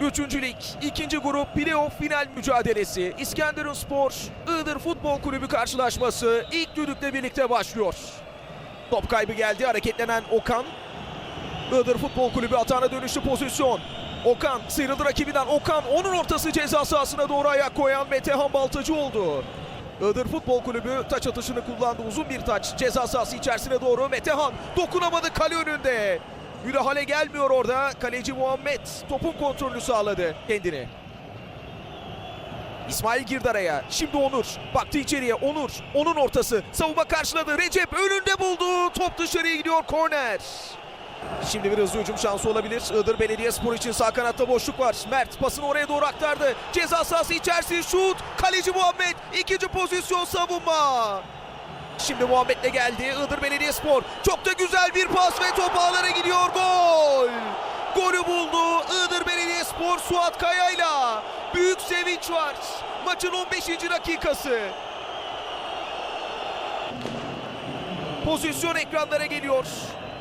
Üçüncü lig, ikinci grup playoff final mücadelesi. İskenderun Spor, Iğdır Futbol Kulübü karşılaşması ilk düdükle birlikte başlıyor. Top kaybı geldi, hareketlenen Okan. Iğdır Futbol Kulübü atağına dönüşlü pozisyon. Okan sıyrıldı rakibinden. Okan onun ortası ceza sahasına doğru ayak koyan Metehan Baltacı oldu. Iğdır Futbol Kulübü taç atışını kullandı. Uzun bir taç ceza sahası içerisine doğru. Metehan dokunamadı kale önünde. Müdahale gelmiyor orada. Kaleci Muhammed topun kontrolünü sağladı kendini. İsmail girdi araya. Şimdi Onur. Baktı içeriye. Onur. Onun ortası. Savunma karşıladı. Recep önünde buldu. Top dışarıya gidiyor. Korner. Şimdi bir hızlı hücum şansı olabilir. Iğdır Belediyespor için sağ kanatta boşluk var. Mert pasını oraya doğru aktardı. Ceza sahası içerisi şut. Kaleci Muhammed. ikinci pozisyon savunma. Şimdi Muhammed'le geldi. Iğdır Belediyespor. Çok da güzel bir pas ve top ağlara gidiyor. Gol. Golü buldu. Iğdır Belediyespor Suat Kaya'yla. Büyük sevinç var. Maçın 15. dakikası. Pozisyon ekranlara geliyor.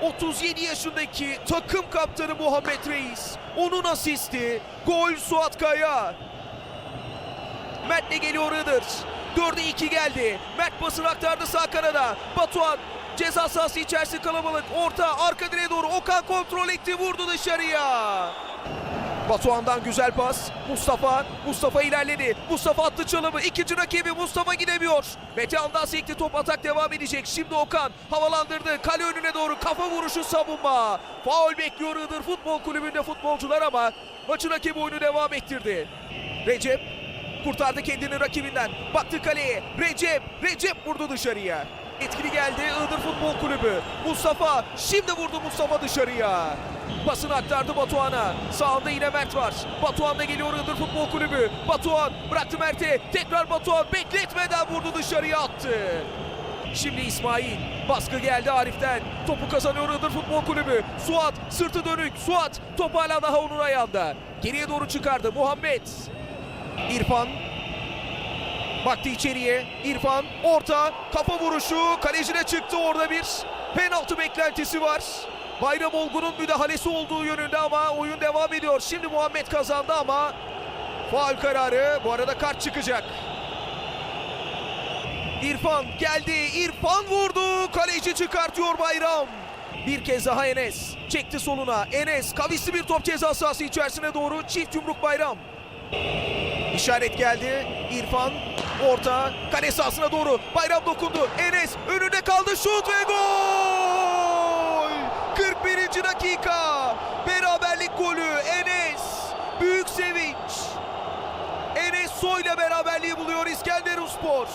37 yaşındaki takım kaptanı Muhammed Reis. Onun asisti. Gol Suat Kaya. Mert'le geliyor Iğdır. 4'e 2 geldi. Mert basını aktardı sağ kanada. Batuhan ceza sahası içerisi kalabalık. Orta arka direğe doğru. Okan kontrol etti vurdu dışarıya. Batuhan'dan güzel pas. Mustafa. Mustafa ilerledi. Mustafa attı çalımı. İkinci rakibi Mustafa gidemiyor. Metehan'dan sekti top atak devam edecek. Şimdi Okan havalandırdı. Kale önüne doğru kafa vuruşu savunma. Faul bekliyor Iğdır Futbol Kulübü'nde futbolcular ama maçın rakibi oyunu devam ettirdi. Recep kurtardı kendini rakibinden. Baktı kaleye. Recep. Recep vurdu dışarıya. Etkili geldi Iğdır Futbol Kulübü. Mustafa şimdi vurdu Mustafa dışarıya. Basını aktardı Batuhan'a. Sağında yine Mert var. Batuhan da geliyor Iğdır Futbol Kulübü. Batuhan bıraktı Mert'e. Tekrar Batuhan bekletmeden vurdu dışarıya attı. Şimdi İsmail. Baskı geldi Arif'ten. Topu kazanıyor Iğdır Futbol Kulübü. Suat sırtı dönük. Suat top hala daha onun ayağında. Geriye doğru çıkardı Muhammed. İrfan Baktı içeriye. İrfan orta kafa vuruşu kalecine çıktı orada bir penaltı beklentisi var. Bayram Olgun'un müdahalesi olduğu yönünde ama oyun devam ediyor. Şimdi Muhammed kazandı ama faul kararı bu arada kart çıkacak. İrfan geldi. İrfan vurdu. Kaleci çıkartıyor Bayram. Bir kez daha Enes. Çekti soluna. Enes kavisli bir top ceza sahası içerisine doğru. Çift yumruk Bayram. İşaret geldi. İrfan orta kale sahasına doğru. Bayram dokundu. Enes önünde kaldı. Şut ve gol! 41. dakika. Beraberlik golü. Enes. Büyük sevinç. Enes Soy'la beraberliği buluyor İskenderunspor.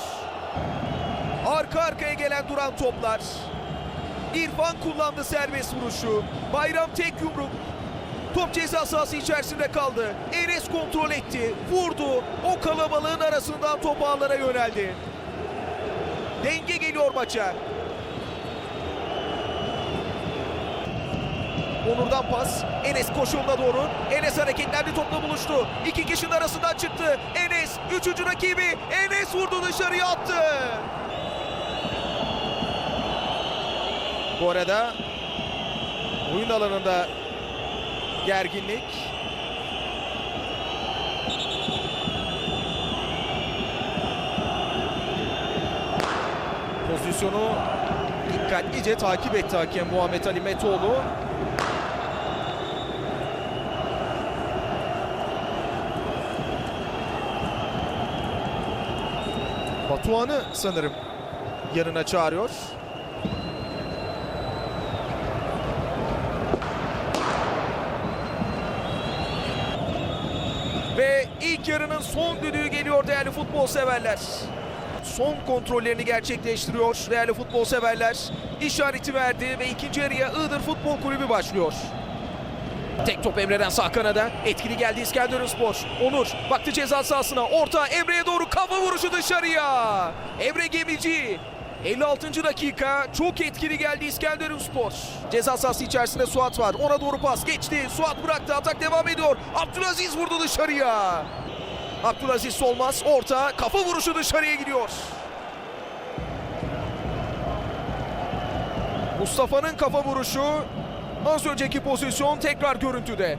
Arka arkaya gelen duran toplar. İrfan kullandı serbest vuruşu. Bayram tek yumruk. Top ceza sahası içerisinde kaldı. Enes kontrol etti. Vurdu. O kalabalığın arasından top ağlara yöneldi. Denge geliyor maça. Onur'dan pas. Enes koşuluna doğru. Enes hareketlendi topla buluştu. İki kişinin arasından çıktı. Enes üçüncü rakibi. Enes vurdu dışarıya attı. Bu arada oyun alanında gerginlik. Pozisyonu dikkatlice takip etti hakem Muhammed Ali Metoğlu. Batuhan'ı sanırım yanına çağırıyor. Ve ilk yarının son düdüğü geliyor değerli futbol severler. Son kontrollerini gerçekleştiriyor değerli futbol severler. İşareti verdi ve ikinci yarıya Iğdır Futbol Kulübü başlıyor. Tek top Emre'den sağ kanada. Etkili geldi İskenderunspor. Onur baktı ceza sahasına. Orta Emre'ye doğru kafa vuruşu dışarıya. Emre Gemici 56. dakika çok etkili geldi İskenderunspor. Ceza sahası içerisinde Suat var. Ona doğru pas geçti. Suat bıraktı. Atak devam ediyor. Abdülaziz vurdu dışarıya. Abdülaziz Solmaz orta kafa vuruşu dışarıya gidiyor. Mustafa'nın kafa vuruşu az önceki pozisyon tekrar görüntüde.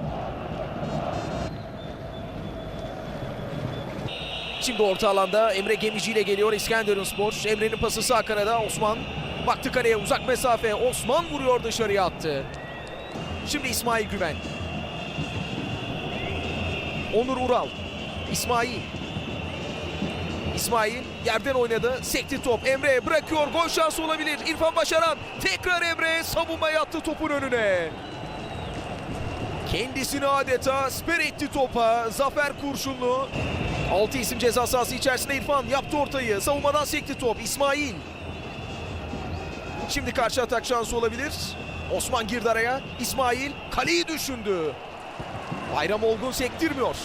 Şimdi orta alanda Emre Gemici ile geliyor İskenderunspor. Emre'nin pası sağ kanada Osman. Baktı kaleye uzak mesafe. Osman vuruyor dışarıya attı. Şimdi İsmail Güven. Onur Ural. İsmail. İsmail yerden oynadı. Sekti top. Emre bırakıyor. Gol şansı olabilir. İrfan Başaran. Tekrar Emre savunma yattı topun önüne. Kendisini adeta siper etti topa. Zafer Kurşunlu. 6 isim ceza sahası içerisinde İrfan yaptı ortayı. Savunmadan sekti top. İsmail. Şimdi karşı atak şansı olabilir. Osman girdi araya. İsmail kaleyi düşündü. Bayram Olgun sektirmiyor.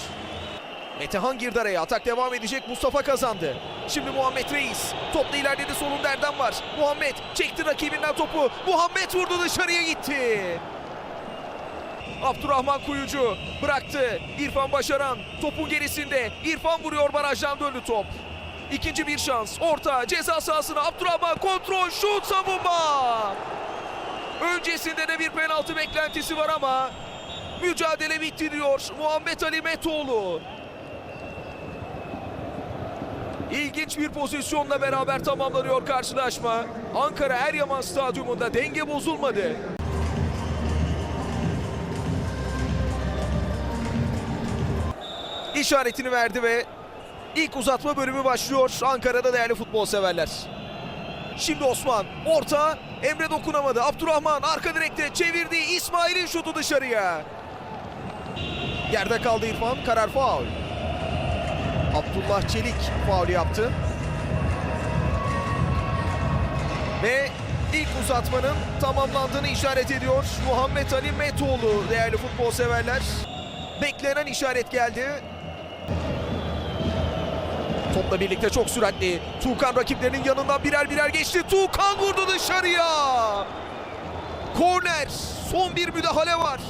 Metehan girdi araya. Atak devam edecek. Mustafa kazandı. Şimdi Muhammed Reis. Topla ilerledi. Solunda Erdem var. Muhammed çekti rakibinden topu. Muhammed vurdu dışarıya gitti. Abdurrahman Kuyucu bıraktı. İrfan Başaran topun gerisinde. İrfan vuruyor barajdan döndü top. İkinci bir şans. Orta ceza sahasına Abdurrahman kontrol şut savunma. Öncesinde de bir penaltı beklentisi var ama mücadele bitti diyor Muhammed Ali Metoğlu. İlginç bir pozisyonla beraber tamamlanıyor karşılaşma. Ankara Eryaman Stadyumunda denge bozulmadı. İşaretini verdi ve ilk uzatma bölümü başlıyor Ankara'da değerli futbol severler. Şimdi Osman orta Emre dokunamadı. Abdurrahman arka direkte çevirdi. İsmail'in şutu dışarıya. Yerde kaldı İrfan. Karar faul. Abdullah Çelik faul yaptı. Ve ilk uzatmanın tamamlandığını işaret ediyor Muhammed Ali Metoğlu değerli futbol severler. Beklenen işaret geldi. Topla birlikte çok süratli. Tuğkan rakiplerinin yanından birer birer geçti. Tuğkan vurdu dışarıya. Korner. Son bir müdahale var.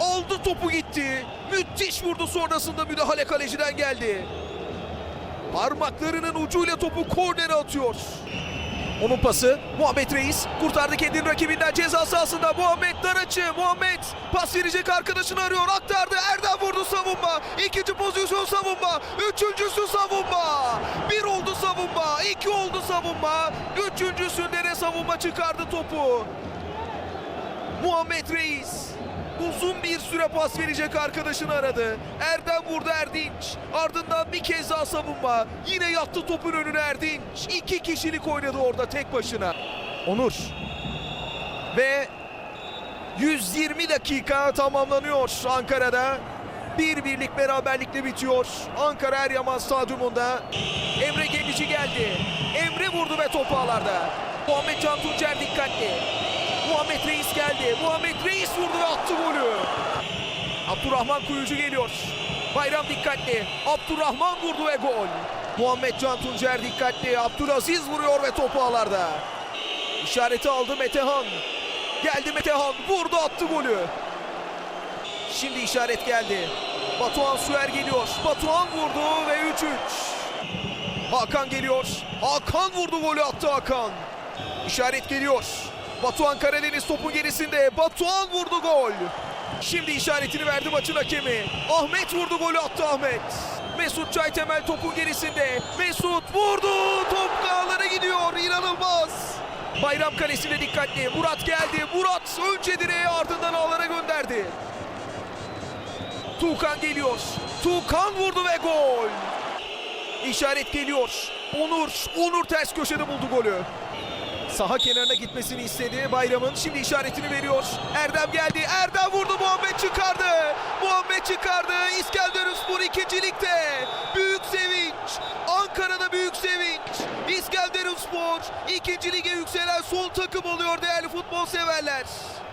Aldı topu gitti. Müthiş vurdu sonrasında müdahale kaleciden geldi. Parmaklarının ucuyla topu kornere atıyor. Onun pası Muhammed Reis kurtardı kendini rakibinden ceza sahasında. Muhammed Daraçı Muhammed pas verecek arkadaşını arıyor aktardı. Erdem vurdu savunma. İkinci pozisyon savunma. Üçüncüsü savunma. Bir oldu savunma iki oldu savunma. Üçüncüsünde de savunma çıkardı topu. Muhammed Reis uzun bir süre pas verecek arkadaşını aradı. Erdem vurdu Erdinç. Ardından bir kez daha savunma. Yine yattı topun önüne Erdinç. İki kişilik oynadı orada tek başına. Onur. Ve 120 dakika tamamlanıyor Ankara'da. Bir birlik beraberlikle bitiyor. Ankara Eryaman Stadyumunda. Emre Gemici geldi. Emre vurdu ve topu ağlarda. Muhammed Can Tuncer dikkatli. Muhammed Reis geldi. Muhammed Reis vurdu ve attı golü. Abdurrahman Kuyucu geliyor. Bayram dikkatli. Abdurrahman vurdu ve gol. Muhammed Can Tuncer dikkatli. Abdülaziz vuruyor ve topu ağlarda. İşareti aldı Metehan. Geldi Metehan. Vurdu attı golü. Şimdi işaret geldi. Batuhan Süer geliyor. Batuhan vurdu ve 3-3. Hakan geliyor. Hakan vurdu golü attı Hakan. İşaret geliyor. Batuhan Karadeniz topun gerisinde. Batuhan vurdu gol. Şimdi işaretini verdi maçın hakemi. Ahmet vurdu golü attı Ahmet. Mesut Çaytemel topun gerisinde. Mesut vurdu. Top ağlara gidiyor. İnanılmaz. Bayram kalesine dikkatli. Murat geldi. Murat önce direğe ardından ağlara gönderdi. Tuğkan geliyor. Tuğkan vurdu ve gol. İşaret geliyor. Onur. Onur ters köşede buldu golü. Saha kenarına gitmesini istedi Bayram'ın. Şimdi işaretini veriyor. Erdem geldi. Erdem vurdu. Muhammed çıkardı. Muhammed çıkardı. İskenderunspor ikincilikte. Büyük sevinç. Ankara'da büyük sevinç. İskenderunspor ikinci lige yükselen son takım oluyor değerli futbol severler.